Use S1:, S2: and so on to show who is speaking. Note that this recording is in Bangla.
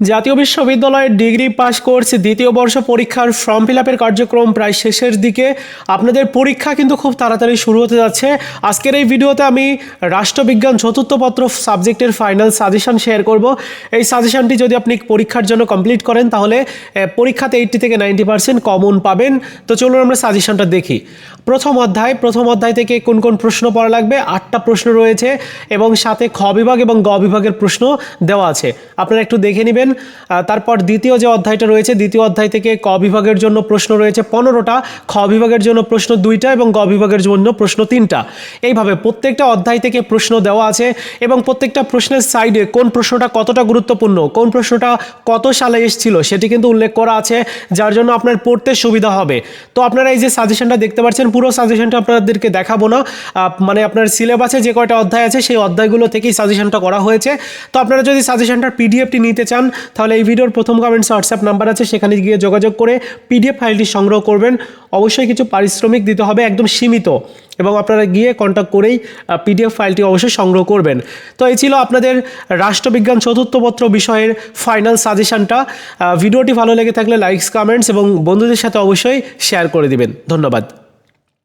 S1: জাতীয় বিশ্ববিদ্যালয়ের ডিগ্রি পাস কোর্স দ্বিতীয় বর্ষ পরীক্ষার ফর্ম ফিল আপের কার্যক্রম প্রায় শেষের দিকে। আপনাদের পরীক্ষা কিন্তু খুব তাড়াতাড়ি শুরু হতে যাচ্ছে। আজকের এই ভিডিওতে আমি রাষ্ট্রবিজ্ঞান চতুর্থ পত্র সাবজেক্টের ফাইনাল সাজেশন শেয়ার করব। এই সাজেশনটি যদি আপনি পরীক্ষার জন্য কমপ্লিট করেন, তাহলে পরীক্ষাতে এইটটি থেকে নাইনটি পার্সেন্ট কমন পাবেন। তো চলুন আমরা সাজেশনটা দেখি। প্রথম অধ্যায় প্রথম অধ্যায় থেকে কোন কোন প্রশ্ন পড়া লাগবে? আটটা প্রশ্ন রয়েছে এবং সাথে খ বিভাগ এবং গ বিভাগের প্রশ্ন দেওয়া আছে। আপনারা একটু দেখে নেবেন। আহ, তারপর দ্বিতীয় যে অধ্যায়টা রয়েছে দ্বিতীয় অধ্যায় থেকে ক বিভাগের জন্য প্রশ্ন রয়েছে পনেরোটা খ বিভাগের জন্য প্রশ্ন দুইটা এবং গ বিভাগের জন্য প্রশ্ন তিনটা। এইভাবে প্রত্যেকটা অধ্যায় থেকে প্রশ্ন দেওয়া আছে এবং প্রত্যেকটা প্রশ্নের সাইডে কোন প্রশ্নটা কতটা গুরুত্বপূর্ণ কোন প্রশ্নটা কত সালে এসেছিল সেটি কিন্তু উল্লেখ করা আছে যার জন্য আপনার পড়তে সুবিধা হবে। তো আপনারা এই যে সাজেশনটা দেখতে পাচ্ছেন পুরো সাজেশনটা আপনাদেরকে দেখাবো না। মানে আপনার সিলেবাসে যে কয়টা অধ্যায় আছে সেই অধ্যায়গুলো থেকেই সাজেশনটা করা হয়েছে। তো আপনারা যদি সাজেশনটার পিডিএফটি নিতে চান তাহলে এই ভিডিওর প্রথম কমেন্টস হোয়াটসঅ্যাপ নাম্বার আছে, সেখানে গিয়ে যোগাযোগ করে পিডিএফ ফাইলটি সংগ্রহ করবেন। অবশ্যই কিছু পারিশ্রমিক দিতে হবে, একদম সীমিত, এবং আপনারা গিয়ে কন্ট্যাক্ট করেই পিডিএফ ফাইলটি অবশ্যই সংগ্রহ করবেন। তো এই ছিল আপনাদের রাষ্ট্রবিজ্ঞান চতুর্থপত্র বিষয়ের ফাইনাল সাজেশনটা ভিডিওটি ভালো লেগে থাকলে লাইকস কমেন্টস এবং বন্ধুদের সাথে অবশ্যই শেয়ার করে দিবেন। ধন্যবাদ।